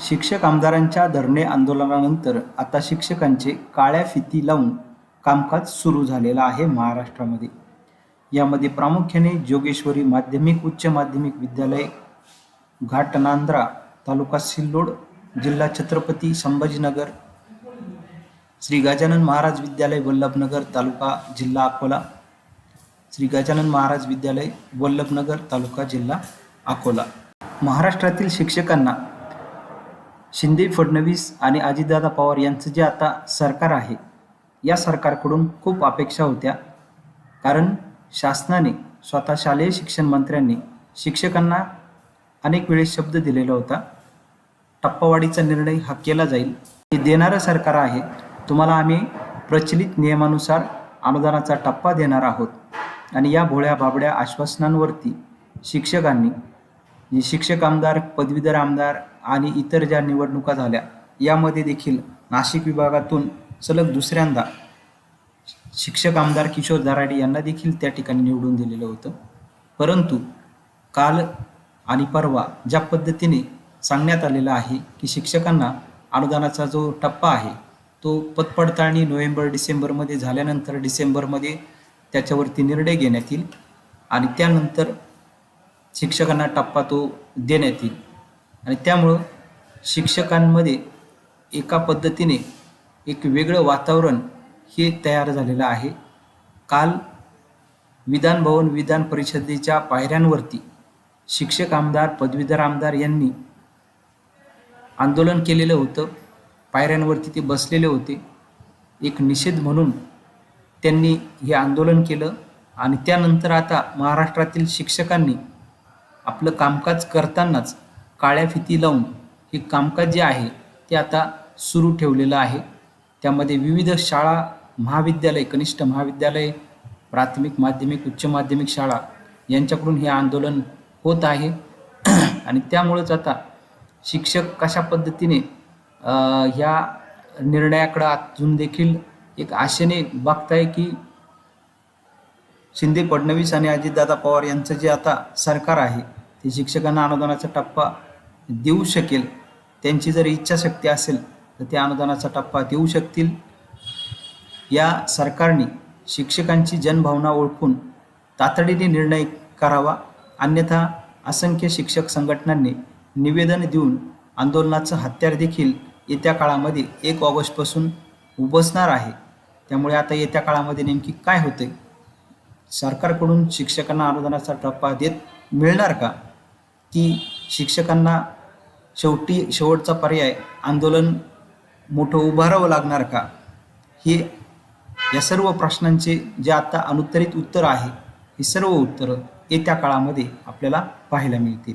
शिक्षक आमदारांच्या धरणे आंदोलनानंतर आता शिक्षकांचे काळ्या फिती लावून कामकाज सुरू झालेलं आहे महाराष्ट्रामध्ये. यामध्ये प्रामुख्याने जोगेश्वरी माध्यमिक उच्च माध्यमिक विद्यालय घाटनांद्रा तालुका सिल्लोड जिल्हा छत्रपती संभाजीनगर श्री गजानन महाराज विद्यालय वल्लभनगर तालुका जिल्हा अकोला श्री गजानन महाराज विद्यालय वल्लभनगर तालुका जिल्हा अकोला. महाराष्ट्रातील शिक्षकांना शिंदे फडणवीस आणि अजितदादा पवार यांचं जे आता सरकार आहे या सरकारकडून खूप अपेक्षा होत्या. कारण शासनाने स्वतः शालेय शिक्षण मंत्र्यांनी शिक्षकांना अनेक वेळेस शब्द दिलेला होता टप्पावाढीचा निर्णय हा केला जाईल. हे देणारं सरकार आहे तुम्हाला आम्ही प्रचलित नियमानुसार अनुदानाचा टप्पा देणार आहोत. आणि या भोळ्या बाबड्या आश्वासनांवरती शिक्षकांनी शिक्षक आमदार पदवीधर आमदार आणि इतर ज्या निवडणुका झाल्या यामध्ये देखील नाशिक विभागातून सलग दुसऱ्यांदा शिक्षक आमदार किशोर दराडे यांना देखील त्या ठिकाणी निवडून दिलेलं होतं. परंतु काल आणि परवा ज्या पद्धतीने सांगण्यात आलेलं आहे की शिक्षकांना अनुदानाचा जो टप्पा आहे तो पतपडताळणी नोव्हेंबर डिसेंबरमध्ये झाल्यानंतर डिसेंबरमध्ये त्याच्यावरती निर्णय घेण्यात येईल आणि त्यानंतर शिक्षकांना टप्पा तो देण्यात येईल. आणि त्यामुळं शिक्षकांमध्ये एका पद्धतीने एक वेगळं वातावरण हे तयार झालेलं आहे. काल विधान भवन विधान परिषदेच्या पायऱ्यांवरती शिक्षक आमदार पदवीधर आमदार यांनी आंदोलन केलेलं होतं. पायऱ्यांवरती ते बसलेले होते. एक निषेध म्हणून त्यांनी हे आंदोलन केलं आणि त्यानंतर आता महाराष्ट्रातील शिक्षकांनी आपलं कामकाज करतानाच काळ्या फिती लावून हे कामकाज जे आहे ते आता सुरू ठेवलेलं आहे. त्यामध्ये विविध शाळा महाविद्यालय कनिष्ठ महाविद्यालय प्राथमिक माध्यमिक उच्च माध्यमिक शाळा यांच्याकडून हे आंदोलन होत आहे. आणि त्यामुळंच आता शिक्षक कशा पद्धतीने ह्या निर्णयाकडं अजून देखील एक आशेने बघताय की शिंदे फडणवीस आणि अजितदादा पवार यांचं जे आता सरकार आहे ते शिक्षकांना अनुदानाचा टप्पा देऊ शकेल त्यांची जर इच्छाशक्ती असेल तर ते अनुदानाचा टप्पा देऊ शकतील. या सरकारने शिक्षकांची जनभावना ओळखून तातडीने निर्णय करावा अन्यथा असंख्य शिक्षक संघटनांनी निवेदन देऊन आंदोलनाचं हत्यार देखील येत्या काळामध्ये एक ऑगस्टपासून उभसणार आहे. त्यामुळे आता येत्या काळामध्ये नेमकी काय होते सरकारकडून शिक्षकांना अनुदानाचा टप्पा देत मिळणार का? की शिक्षकांना शेवटी शेवटचा पर्याय आंदोलन मोठं उभारावं लागणार का? हे या सर्व प्रश्नांचे जे आता अनुत्तरित उत्तर आहे ही सर्व उत्तरं येत्या काळामध्ये आपल्याला पाहायला मिळतील.